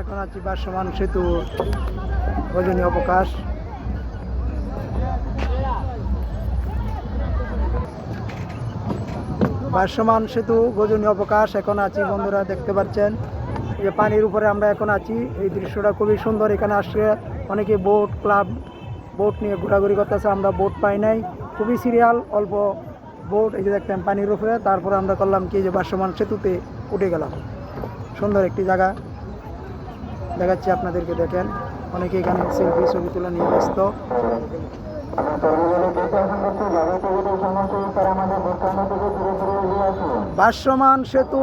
এখন আছি বাসমান সেতু রজনী অবকাশ। ভাসমান সেতু গজনী অবকাশ, এখন আছি বন্ধুরা দেখতে পাচ্ছেন। যে পানির উপরে আমরা এখন আছি, এই দৃশ্যটা খুবই সুন্দর। এখানে আসলে অনেকে বোট ক্লাব বোট নিয়ে ঘোরাঘুরি করতেছে, আমরা বোট পাই নাই। খুবই সিরিয়াল অল্প বোট এই যে দেখতেন পানির উপরে। তারপরে আমরা করলাম কি যে ভাসমান সেতুতে উঠে গেলাম। সুন্দর একটি জায়গা। দেখাচ্ছি আপনাদেরকে, দেখেন। অনেকে এখানে সেলফি ছবি তোলা নিয়ে ব্যস্ত। ভাসমান সেতু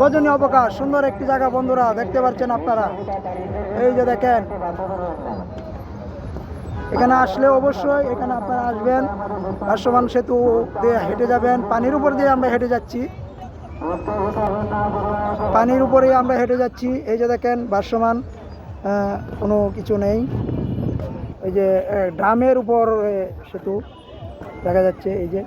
গজনী অবকাশ, সুন্দর একটি জায়গা বন্ধুরা, দেখতে পাচ্ছেন আপনারা। এই যে দেখেন। এখানে আসলে অবশ্যই এখানে আপনারা আসবেন। ভাসমান সেতু দিয়ে হেঁটে যাবেন, পানির উপর দিয়ে আমরা হেঁটে যাচ্ছি। পানির উপরেই আমরা হেঁটে যাচ্ছি। এই যে দেখেন, ভাসমান কোনো কিছু নেই। এই যে ড্রামের উপর সেতু দেখা যাচ্ছে, এই যে।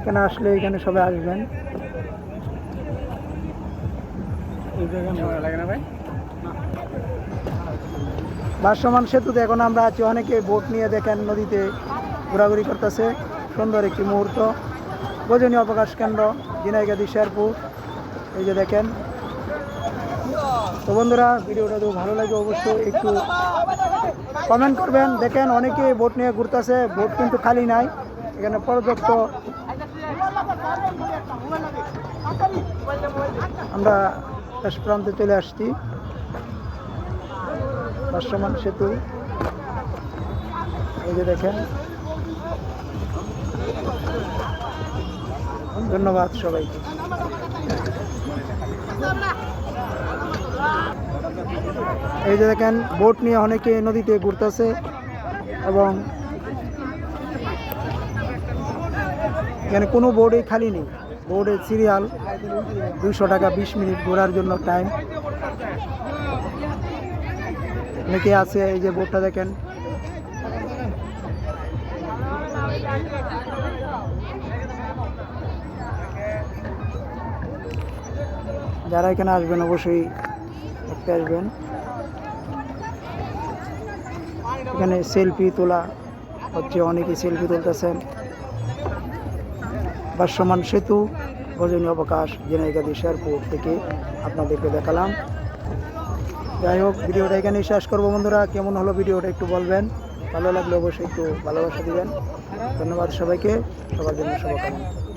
এখানে আসলে এখানে সবাই আসবেন? ভাসমান সেতুতে এখন আমরা আছি। অনেকে বোট নিয়ে দেখেন নদীতে ঘোরাঘুরি করতেছে। সুন্দর একটি মুহূর্ত। গজনী অবকাশ কেন্দ্র দিনাইগাদি শেরপুর। এই যে দেখেন। তো বন্ধুরা, ভিডিওটা তো ভালো লাগে অবশ্যই একটু কমেন্ট করবেন। দেখেন অনেকে বোট নিয়ে ঘুরতেছে। বোট কিন্তু খালি নাই। এখানে পর্যাপ্ত আমরা শেষ প্রান্তে চলে আসছি। ভাসমান সেতু। এই যে দেখেন। ধন্যবাদ সবাইকে। এই যে দেখেন, বোট নিয়ে অনেকে নদীতে ঘুরতেছে এবং এখানে কোনো বোর্ডই খালি নেই। বোর্ডের সিরিয়াল, দুইশো টাকা বিশ মিনিট ঘোরার জন্য টাইম অনেকে আছে এই যে বোর্ডটা দেখেন? যারা এখানে আসবেন অবশ্যই দেখতে আসবেন। এখানে সেলফি তোলা হচ্ছে অনেকে সেলফি তুলতেছেন। ভাসমান সেতু গজনী অবকাশ জেনাইগাদি শেরপুর থেকে আপনাদেরকে দেখালাম। যাই হোক, ভিডিওটা এখানেই শেষ করব বন্ধুরা। কেমন হলো ভিডিওটা একটু বলবেন। ভালো লাগলে অবশ্যই একটু ভালোবাসা দিবেন। ধন্যবাদ সবাইকে। সবার জন্য শুভকামনা।